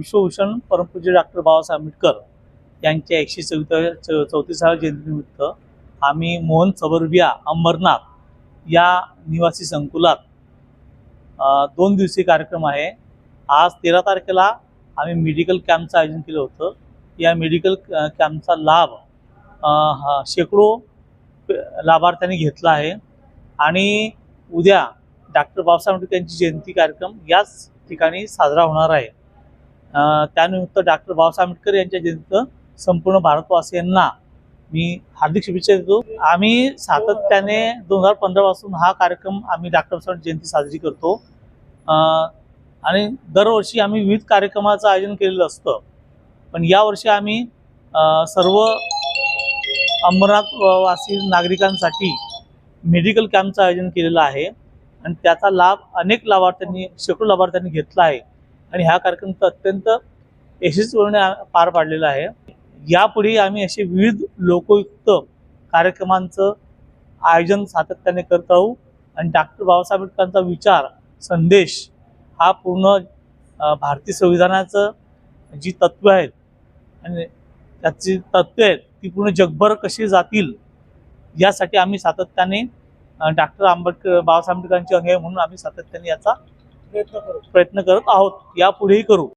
विश्वभूषण परमपूज्य डॉक्टर बाबासाहेब आंबेडकर यांच्या एकशे चौथ्या चौतीसाव्या जयंतीनिमित्त आम्ही मोहन सबरबिया अंबरनाथ या निवासी संकुलात दोन दिवसीय कार्यक्रम आहे. आज तेरा तारखेला आम्ही मेडिकल कॅम्पचं आयोजन केलं होतं. या मेडिकल कॅम्पचा लाभ हा शेकडो लाभार्थ्यांनी घेतला आहे. आणि उद्या डॉक्टर बाबासाहेब आंबेडकर यांची जयंती कार्यक्रम याच ठिकाणी साजरा होणार आहे. त्यानिमित्त डॉक्टर बाबासाहेब आंबेडकर यांच्या जयंतीचं संपूर्ण भारतवासियांना मी हार्दिक शुभेच्छा देतो. आम्ही सातत्याने दोन हजार पंधरा पासून हा कार्यक्रम आम्ही डॉक्टर बाबासाहेब जयंती साजरी करतो. आणि दरवर्षी आम्ही विविध कार्यक्रमाचं आयोजन केलेलं असतं. पण यावर्षी आम्ही सर्व अंबरनाथ वासी नागरिकांसाठी मेडिकल कॅम्पचं आयोजन केलेलं आहे. आणि त्याचा लाभ अनेक लाभार्थ्यांनी शेकडो लाभार्थ्यांनी घेतला आहे. आणि हा कार्यक्रम तर अत्यंत यशस्वीपणे पार पाडलेला आहे. यापुढे आम्ही असे विविध लोकयुक्त कार्यक्रमांचं आयोजन सातत्याने करत राहू. आणि डॉक्टर बाबासाहेब आंबेडकरांचा विचार संदेश हा पूर्ण भारतीय संविधानाचं जी तत्व आहेत आणि त्याची तत्वे आहेत ती पूर्ण जगभर कशी जातील यासाठी आम्ही सातत्याने डॉक्टर आंबेडकर बाबासाहेब आंबेडकरांचे अंग म्हणून आम्ही सातत्याने याचा प्रयत्न करत आहोत. यापुढेही करू.